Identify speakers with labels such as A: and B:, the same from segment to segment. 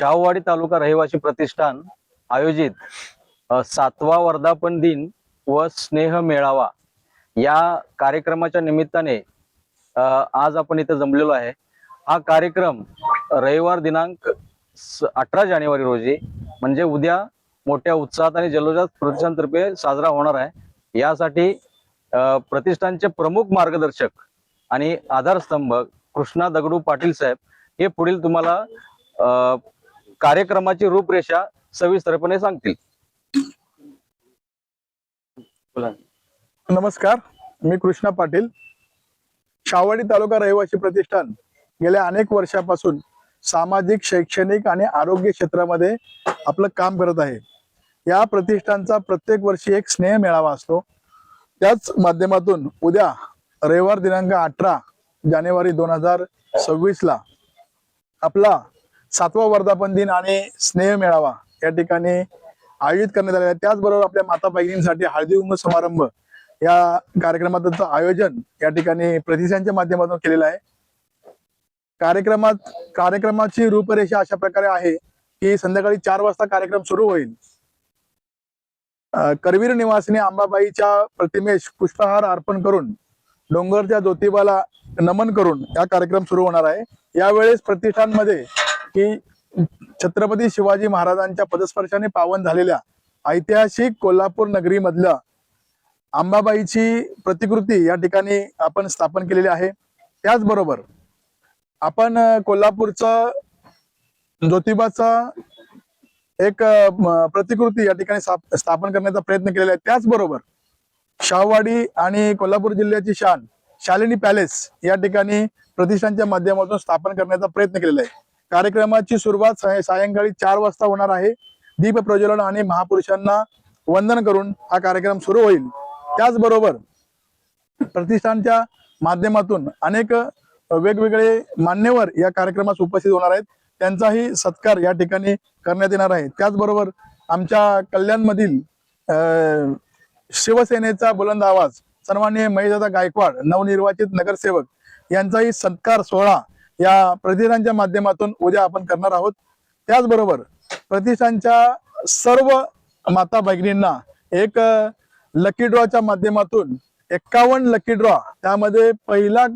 A: शाहूवाडी तालुका रहिवासी प्रतिष्ठान आयोजित सातवा वर्धापन दिन व स्नेह मेळावा या कार्यक्रमाच्या निमित्ताने आज आपण इथं जमलेलो आहे. हा कार्यक्रम रविवार दिनांक अठरा जानेवारी रोजी म्हणजे उद्या मोठ्या उत्साहात आणि जल्लोषात प्रतिष्ठानतर्फे साजरा होणार आहे. यासाठी प्रतिष्ठानचे प्रमुख मार्गदर्शक आणि आधारस्तंभ कृष्णा दगडू पाटील साहेब हे पुढील तुम्हाला कार्यक्रमाची रूपरेषा सविस्तरपणे सांगतील.
B: नमस्कार मी कृष्णा पाटील. शावडी तालुका रहिवासी प्रतिष्ठान गेल्या अनेक वर्षापासून सामाजिक शैक्षणिक आणि आरोग्य क्षेत्रामध्ये आपलं काम करत आहे. या प्रतिष्ठानचा प्रत्येक वर्षी एक स्नेह मेळावा असतो. त्याच माध्यमातून उद्या रविवार दिनांक अठरा जानेवारी दोन हजार सव्वीस ला आपला सातवा वर्धापन दिन आणि स्नेह मेळावा या ठिकाणी आयोजित करण्यात आलेला आहे. त्याचबरोबर आपल्या माता भगिनींसाठी हळदी कुंकू समारंभ या कार्यक्रमाचं आयोजन या ठिकाणी प्रतिष्ठानच्या माध्यमातून केलेलं आहे. कार्यक्रमात कार्यक्रमाची रूपरेषा अशा प्रकारे आहे की संध्याकाळी चार वाजता कार्यक्रम सुरू होईल. करवीर निवासिनी अंबाबाईच्या प्रतिमेस पुष्पहार अर्पण करून डोंगरच्या ज्योतिबाला नमन करून हा कार्यक्रम सुरू होणार आहे. यावेळेस प्रतिष्ठानमध्ये की छत्रपती शिवाजी महाराजांच्या पदस्पर्शाने पावन झालेल्या ऐतिहासिक कोल्हापूर नगरीमधल्या आंबाबाईची प्रतिकृती या ठिकाणी आपण स्थापन केलेली आहे. त्याचबरोबर आपण कोल्हापूरचं ज्योतिबाचा एक प्रतिकृती या ठिकाणी स्थाप- स्थापन करण्याचा प्रयत्न केलेला आहे. त्याचबरोबर शाहवाडी आणि कोल्हापूर जिल्ह्याची शान शालिनी पॅलेस या ठिकाणी प्रतिष्ठानच्या माध्यमातून स्थापन करण्याचा प्रयत्न केलेला आहे. कार्यक्रमाची सुरुवात साय- सायंकाळी चार वाजता होणार आहे. दीप प्रज्वलन आणि महापुरुषांना वंदन करून हा कार्यक्रम सुरू होईल. त्याचबरोबर प्रतिष्ठानच्या माध्यमातून अनेक वेगवेगळे मान्यवर या कार्यक्रमास उपस्थित होणार आहेत. त्यांचाही सत्कार या ठिकाणी करण्यात येणार आहे. त्याचबरोबर आमच्या कल्याणमधील शिवसेनेचा बुलंद आवाज सर्वांनी महेशदादा गायकवाड नवनिर्वाचित नगरसेवक यांचाही सत्कार सोहळा या प्रतिष्ठानच्या माध्यमातून उद्या आपण करणार आहोत. त्याचबरोबर प्रतिष्ठानच्या सर्व माता भगिनींना एक लकी ड्रॉच्या माध्यमातून एक्कावन्न लकी ड्रॉ त्यामध्ये पहिला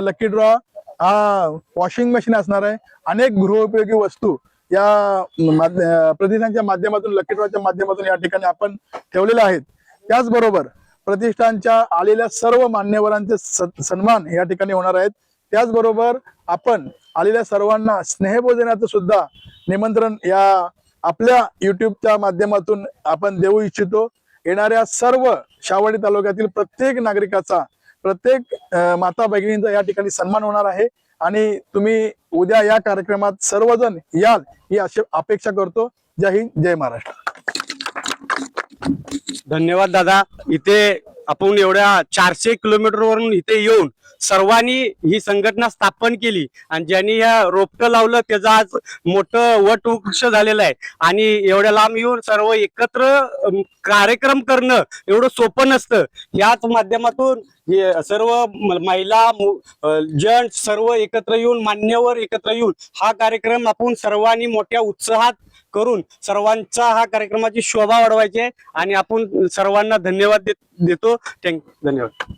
B: लकी ड्रॉ हा वॉशिंग मशीन असणार आहे. अनेक गृहोपयोगी वस्तू या प्रतिष्ठानच्या माध्यमातून लकी ड्रॉच्या माध्यमातून या ठिकाणी आपण ठेवलेल्या आहेत. त्याचबरोबर प्रतिष्ठानच्या आलेल्या सर्व मान्यवरांचे स- सन्मान या ठिकाणी होणार आहेत. त्याचबरोबर आपण आलेल्या सर्वांना स्नेहभोजनाचं सुद्धा निमंत्रण या आपल्या युट्यूबच्या माध्यमातून आपण देऊ इच्छितो. येणाऱ्या सर्व शावडी तालुक्यातील प्रत्येक नागरिकाचा प्रत्येक माता भगिनींचा या ठिकाणी सन्मान होणार आहे. आणि तुम्ही उद्या या कार्यक्रमात सर्वजण याल ही अशी अपेक्षा करतो. जय हिंद जय महाराष्ट्र.
C: धन्यवाद दादा. इथे आपण एवढ्या चारशे किलोमीटरवरून इथे येऊन सर्वांनी ही संघटना स्थापन केली. आणि ज्यांनी या रोपटं लावलं त्याचं आज मोठं वट वृक्ष झालेलं आहे. आणि एवढ्या लांब येऊन सर्व एकत्र कार्यक्रम करणं एवढं सोपं नसतं. याच माध्यमातून सर्व महिला जेंट्स सर्व एकत्र येऊन मान्यवर एकत्र येऊन हा कार्यक्रम आपण सर्वांनी मोठ्या उत्साहात करून सर्वांचा हा कार्यक्रमाची शोभा वाढवायची आहे आणि आपण सर्वांना धन्यवाद देत- देतो. थँक्यू धन्यवाद.